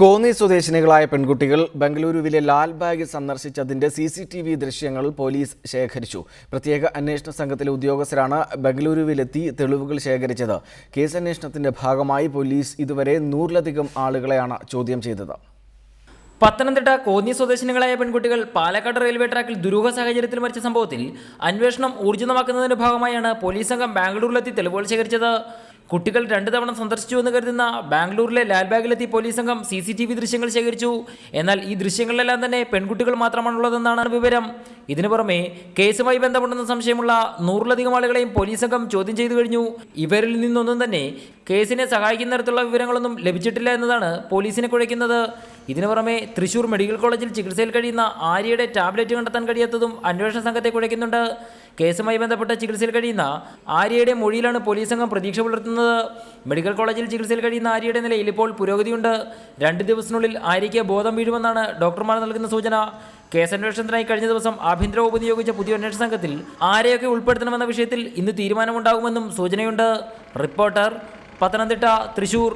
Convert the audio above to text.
കോന്നി സ്വദേശിനികളായ പെൺകുട്ടികൾ ബംഗളൂരുവിലെ ലാൽബാഗ് സന്ദർശിച്ചതിന്റെ സി സി ടി വി ദൃശ്യങ്ങൾ പോലീസ് ശേഖരിച്ചു. പ്രത്യേക അന്വേഷണ സംഘത്തിലെ ഉദ്യോഗസ്ഥരാണ് ബംഗളൂരുവിലെത്തി തെളിവുകൾ ശേഖരിച്ചത്. കേസന്വേഷണത്തിന്റെ ഭാഗമായി പോലീസ് ഇതുവരെ നൂറിലധികം ആളുകളെയാണ് ചോദ്യം ചെയ്തത്. പത്തനംതിട്ട കോന്നി സ്വദേശിനികളായ പെൺകുട്ടികൾ പാലക്കാട് റെയിൽവേ ട്രാക്കിൽ ദുരൂഹ സാഹചര്യത്തിൽ മരിച്ച സംഭവത്തിൽ അന്വേഷണം ഊർജിതമാക്കുന്നതിന്റെ ഭാഗമായാണ് പോലീസ് സംഘം ബാംഗ്ലൂരിലെത്തി തെളിവുകൾ ശേഖരിച്ചത്. കുട്ടികൾ രണ്ടു തവണ സന്ദർശിച്ചുവെന്ന് കരുതുന്ന ബാംഗ്ലൂരിലെ ലാൽബാഗിലെത്തി പോലീസ് സംഘം സി സി ടി വി ദൃശ്യങ്ങൾ ശേഖരിച്ചു. എന്നാൽ ഈ ദൃശ്യങ്ങളിലെല്ലാം തന്നെ പെൺകുട്ടികൾ മാത്രമാണുള്ളതെന്നാണ് വിവരം. ഇതിനു പുറമെ കേസുമായി ബന്ധമുണ്ടെന്ന സംശയമുള്ള നൂറിലധികം ആളുകളെയും പോലീസ് സംഘം ചോദ്യം ചെയ്തു കഴിഞ്ഞു. ഇവരിൽ നിന്നൊന്നും തന്നെ കേസിനെ സഹായിക്കുന്ന തരത്തിലുള്ള വിവരങ്ങളൊന്നും ലഭിച്ചിട്ടില്ല എന്നതാണ് പോലീസിനെ കുഴയ്ക്കുന്നത്. ഇതിനു പുറമെ തൃശൂർ മെഡിക്കൽ കോളേജിൽ ചികിത്സയിൽ കഴിയുന്ന ആര്യയുടെ ടാബ്ലറ്റ് കണ്ടെത്താൻ കഴിയാത്തതും അന്വേഷണ സംഘത്തെ കുഴയ്ക്കുന്നുണ്ട്. കേസുമായി ബന്ധപ്പെട്ട ചികിത്സയിൽ കഴിയുന്ന ആര്യയുടെ മൊഴിയിലാണ് പോലീസ് സംഘം പ്രതീക്ഷ പുലർത്തുന്നത്. മെഡിക്കൽ കോളേജിൽ ചികിത്സയിൽ കഴിയുന്ന ആര്യയുടെ നിലയിൽ ഇപ്പോൾ പുരോഗതിയുണ്ട്. രണ്ട് ദിവസത്തിനുള്ളിൽ ആര്യയ്ക്ക് ബോധം വീഴുമെന്നാണ് ഡോക്ടർമാർ നൽകുന്ന സൂചന. കേസന്വേഷണത്തിനായി കഴിഞ്ഞ ദിവസം ആഭ്യന്തര വകുപ്പ് നിയോഗിച്ച പുതിയ അന്വേഷണ സംഘത്തിൽ ആരെയൊക്കെ ഉൾപ്പെടുത്തണമെന്ന വിഷയത്തിൽ ഇന്ന് തീരുമാനമുണ്ടാകുമെന്നും സൂചനയുണ്ട്. റിപ്പോർട്ടർ പത്തനംതിട്ട തൃശൂർ.